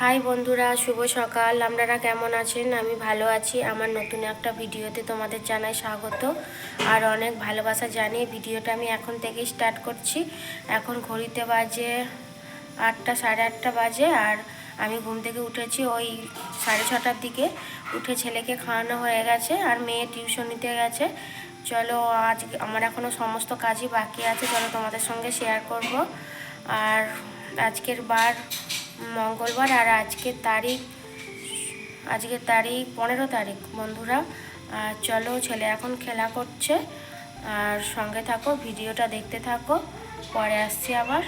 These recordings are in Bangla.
হাই বন্ধুরা, শুভ সকাল। আপনারা কেমন আছেন? আমি ভালো আছি। আমার নতুন একটা ভিডিওতে তোমাদের জানাই স্বাগত। আর অনেক ভালোবাসা জানিয়ে ভিডিওটা আমি এখন থেকেই স্টার্ট করছি। এখন ঘড়িতে বাজে আটটা, সাড়ে আটটা বাজে আর আমি ঘুম থেকে উঠেছি ওই সাড়ে ছটার দিকে। উঠে ছেলেকে খাওয়ানো হয়ে গেছে আর মেয়ে টিউশন নিতে গেছে। চলো, আজ আমার এখনও সমস্ত কাজই বাকি আছে। চলো তোমাদের সঙ্গে শেয়ার করব। আর আজকের বার মঙ্গলবার আর আজকের তারিখ আজকের তারিখ পনেরো তারিখ বন্ধুরা। আর চলো ছেলে এখন খেলা করছে। আর সঙ্গে থাকো, ভিডিওটা দেখতে থাকো, পরে আসছি আবার।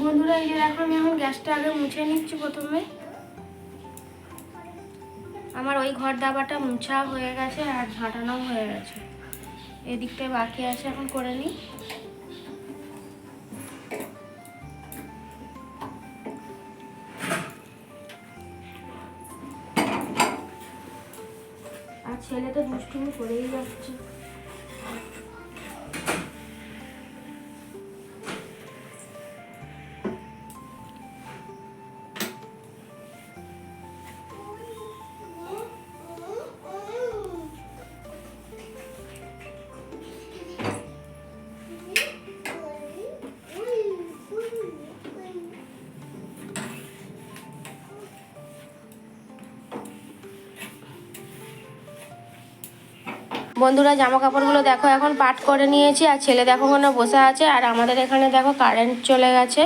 বন্ধুরা, এই যে দেখো, আমি এখন গ্যাসটা আগে মুছে নিচ্ছি প্রথমে। আমার ওই ঘর দাবাটা মুছা হয়ে গেছে আর ঝাঁটানো হয়ে গেছে। এদিকটায় বাকি আছে, এখন করে নিই। ছেলে তো দুষ্টুমি করেই যাচ্ছে। বন্ধুরা জামা কাপড়গুলো দেখো, এখন পাট করে নিয়েছি, আর ছেলে দেখো ওখানে বসে আছে, আর আমাদের এখানে দেখো কারেন্ট চলে গেছে,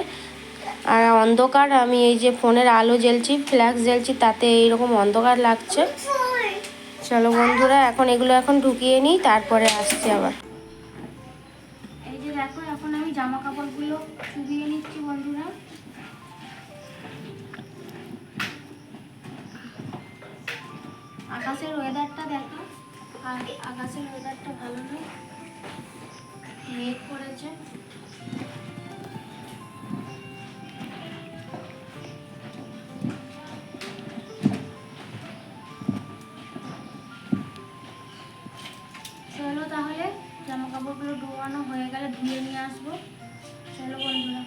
আর অন্ধকার, আমি এই যে ফোনের আলো জ্বলছি ফ্ল্যাক্স জ্বলছি, তাতে এইরকম অন্ধকার লাগছে। চলো বন্ধুরা, এখন এগুলো এখন ঢুকিয়ে নিই, তারপরে আসছি আবার। দেখো, এখন আমি জামা কাপড়গুলো চুবিয়ে নিচ্ছি বন্ধুরা। আকাশের ওয়েদারটা দেখো। আকাশের ওয়েদারটা ভালো নয়। মেঘ চলো তাহলে জামা কাপড়গুলো হয়ে গেলে ধুয়ে নিয়ে আসব। চলো বন্ধুরা।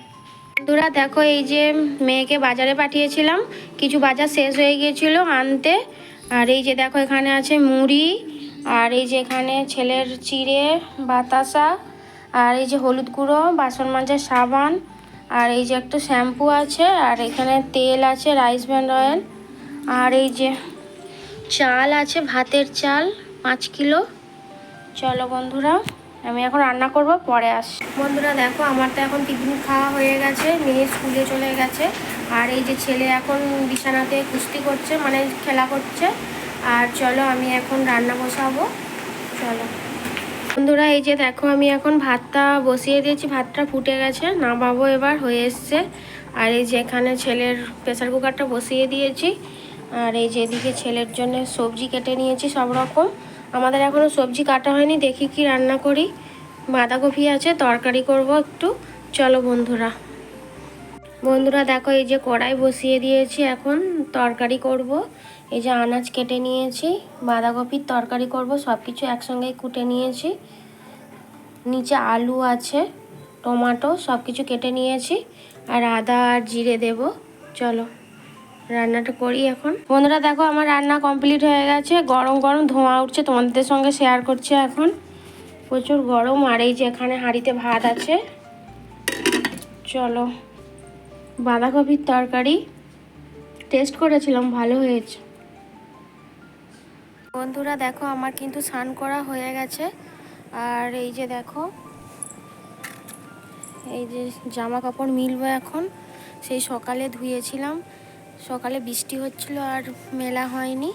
বন্ধুরা, দেখো এই যে মেয়েকে বাজারে পাঠিয়েছিলাম। কিছু বাজার শেষ হয়ে গিয়েছিল আনতে। আর এই যে দেখো এখানে আছে মুড়ি আর এই যে এখানে ছেলের চিড়ে, বাতাসা, আর এই যে হলুদ গুঁড়ো, বাসন মাজার সাবান, আর এই যে একটা শ্যাম্পু আছে, আর এখানে তেল আছে, রাইস ব্র্যান্ড অয়েল, আর এই যে চাল আছে, ভাতের চাল, পাঁচ কিলো। চলো বন্ধুরা, আমি এখন রান্না করব, পরে আস বন্ধুরা দেখো, আমার তো এখন পিকনিক খাওয়া হয়ে গেছে, মেয়ে স্কুলে চলে গেছে, আর এই যে ছেলে এখন বিছানাতে কুস্তি করছে মানে খেলা করছে। আর চলো আমি এখন রান্না বসাবো। চলো। বন্ধুরা, এই যে দেখো, আমি এখন ভাতটা বসিয়ে দিয়েছি, ভাতটা ফুটে গেছে না নামাবো এবার, হয়ে এসছে। আর এই যে এখানে ছেলের প্রেসার কুকারটা বসিয়ে দিয়েছি। আর এই যে এদিকে ছেলের জন্য সবজি কেটে নিয়েছি সব রকম। আমাদের এখনও সবজি কাটা হয়নি, দেখি কি রান্না করি। বাঁধাকপি আছে, তরকারি করব একটু। চলো বন্ধুরা। বন্ধুরা, দেখো এই যে কড়াই বসিয়ে দিয়েছি, এখন তরকারি করব। এই যে আনাজ কেটে নিয়েছি, বাঁধাকপির তরকারি করব সব কিছু একসঙ্গেই কুটে নিয়েছি। নিচে আলু আছে, টমাটো সব কিছু কেটে নিয়েছি, আর আদা আর জিরে দেব। চলো, রান্নাটা করি এখন। বন্ধুরা, দেখো আমার রান্না কমপ্লিট হয়ে গেছে। গরম গরম ধোঁয়া উঠছে, তোমাদের সঙ্গে শেয়ার করছি এখন। প্রচুর গরম, আর এই যে এখানে হাঁড়িতে ভাত আছে। চলো, বাঁধাকপির তরকারি। টেস্ট করেছিলাম, ভালো হয়েছে। বন্ধুরা দেখো, আমার কিন্তু স্নান করা হয়ে গেছে। আর এই যে দেখো, এই যে জামা কাপড় মিলবো এখন। সেই সকালে ধুয়েছিলাম, সকালে বৃষ্টি হচ্ছিল আর মেলা হয়নি।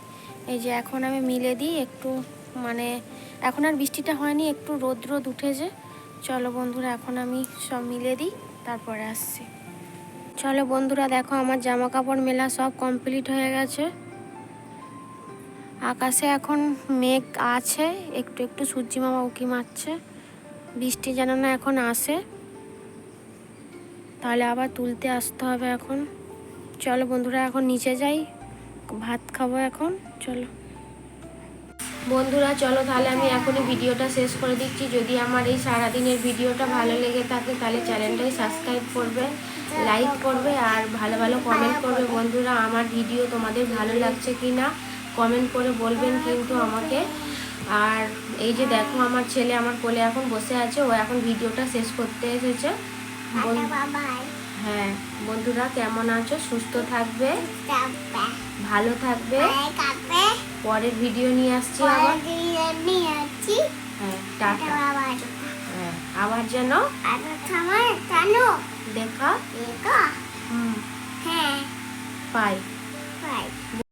এই যে এখন আমি মিলে দিই, একটু মানে এখন আর বৃষ্টিটা হয়নি, একটু রোদ রোদ উঠেছে। চলো বন্ধুরা, এখন আমি সব মিলে দিই, তারপরে আসছি। চলো বন্ধুরা, দেখো, আমার জামা কাপড় মেলা সব কমপ্লিট হয়ে গেছে। আকাশে এখন মেঘ আছে, একটু একটু সূর্যি মামা উকি মারছে। বৃষ্টি যেন না এখন আসে। তাহলে আবার তুলতে আসতে হবে এখন। চলো বন্ধুরা, এখন নিচে যাই। ভাত খাব এখন, চলো। বন্ধুরা, চলো তাহলে আমি এখনই ভিডিওটা শেষ করে দিচ্ছি। যদি আমার এই সারাদিনের ভিডিওটা ভালো লেগে থাকে, তাহলে চ্যানেলটাই সাবস্ক্রাইব করবে, লাইক করবে, আর ভালো ভালো কমেন্ট করবে। বন্ধুরা, আমার ভিডিও তোমাদের ভালো লাগছে কি না কমেন্ট করে বলবেন কিন্তু আমাকে। আর এই যে দেখো আমার ছেলে আমার কোলে এখন বসে আছে ও এখন ভিডিওটা শেষ করতে এসেছে। বন- হ্যাঁ বন্ধুরা কেমন আছো? সুস্থ থাকবে? ভালো থাকবে? পরের ভিডিও নিয়ে আসছি আবার। হ্যাঁ টাটা। টাটা হ্যাঁ আবার যেন আর দেখা। হ্যাঁ। পাই